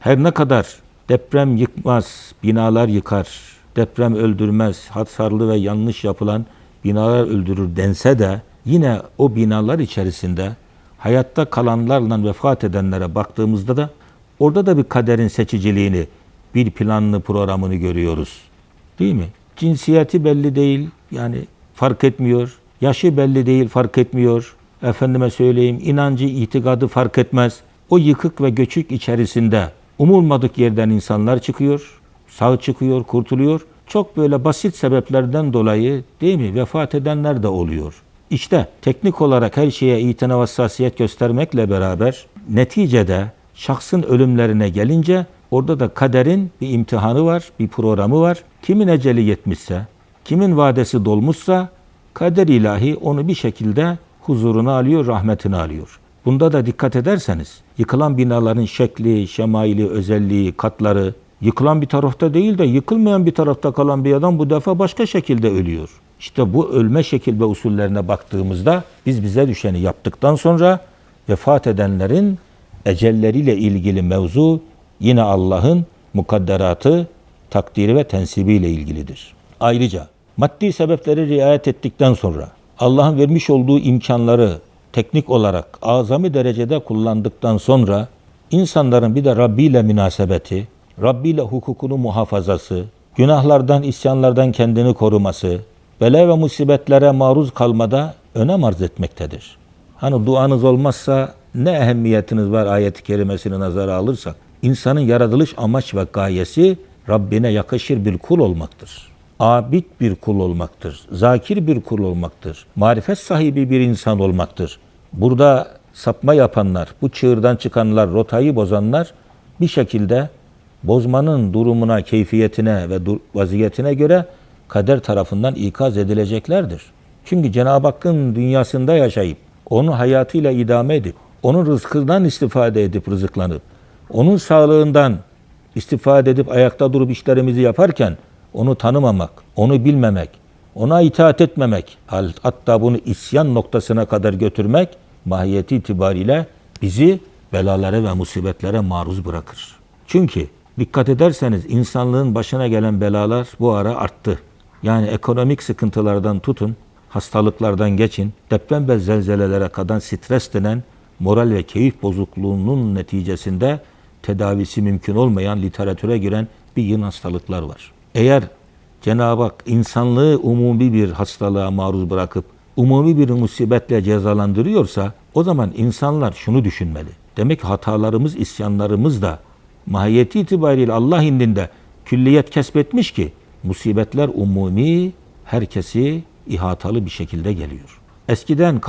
Her ne kadar deprem yıkmaz, binalar yıkar, deprem öldürmez, hasarlı ve yanlış yapılan binalar öldürür dense de yine o binalar içerisinde hayatta kalanlarla vefat edenlere baktığımızda da orada da bir kaderin seçiciliğini, bir planını, programını görüyoruz. Değil mi? Cinsiyeti belli değil, yani fark etmiyor. Yaşı belli değil, fark etmiyor. Efendime söyleyeyim, inancı, itikadı fark etmez. O yıkık ve göçük içerisinde umulmadık yerden insanlar çıkıyor, sağ çıkıyor, kurtuluyor. Çok böyle basit sebeplerden dolayı değil mi vefat edenler de oluyor. İşte teknik olarak her şeye itina hassasiyet göstermekle beraber neticede şahsın ölümlerine gelince orada da kaderin bir imtihanı var, bir programı var. Kimin eceli yetmişse, kimin vadesi dolmuşsa kader ilahi onu bir şekilde huzuruna alıyor, rahmetini alıyor. Bunda da dikkat ederseniz yıkılan binaların şekli, şemaili, özelliği, katları yıkılan bir tarafta değil de yıkılmayan bir tarafta kalan bir adam bu defa başka şekilde ölüyor. İşte bu ölme şekil ve usullerine baktığımızda biz bize düşeni yaptıktan sonra vefat edenlerin ecelleriyle ilgili mevzu yine Allah'ın mukadderatı, takdiri ve tensibiyle ilgilidir. Ayrıca maddi sebepleri riayet ettikten sonra Allah'ın vermiş olduğu imkanları teknik olarak azami derecede kullandıktan sonra insanların bir de Rabbi ile münasebeti, Rabbi ile hukukunu muhafazası, günahlardan, isyanlardan kendini koruması, bela ve musibetlere maruz kalmada önem arz etmektedir. Hani duanız olmazsa ne ehemmiyetiniz var ayet-i kerimesini nazara alırsak? İnsanın yaratılış amaç ve gayesi Rabbine yakışır bir kul olmaktır. Abid bir kul olmaktır. Zakir bir kul olmaktır. Marifet sahibi bir insan olmaktır. Burada sapma yapanlar, bu çığırdan çıkanlar, rotayı bozanlar bir şekilde bozmanın durumuna, keyfiyetine ve vaziyetine göre kader tarafından ikaz edileceklerdir. Çünkü Cenab-ı Hakk'ın dünyasında yaşayıp, onun hayatıyla idame edip, onun rızkından istifade edip rızıklanıp, onun sağlığından istifade edip ayakta durup işlerimizi yaparken onu tanımamak, onu bilmemek, ona itaat etmemek, hatta bunu isyan noktasına kadar götürmek mahiyeti itibariyle bizi belalara ve musibetlere maruz bırakır. Çünkü dikkat ederseniz insanlığın başına gelen belalar bu ara arttı. Yani ekonomik sıkıntılardan tutun, hastalıklardan geçin, deprem ve zelzelelere kadar stres denen moral ve keyif bozukluğunun neticesinde tedavisi mümkün olmayan literatüre giren bir yığın hastalıklar var. Eğer Cenab-ı Hak insanlığı umumi bir hastalığa maruz bırakıp umumi bir musibetle cezalandırıyorsa o zaman insanlar şunu düşünmeli. Demek ki hatalarımız, isyanlarımız da mahiyeti itibariyle Allah indinde külliyet kesbetmiş ki musibetler umumi herkesi ihatalı bir şekilde geliyor. Eskiden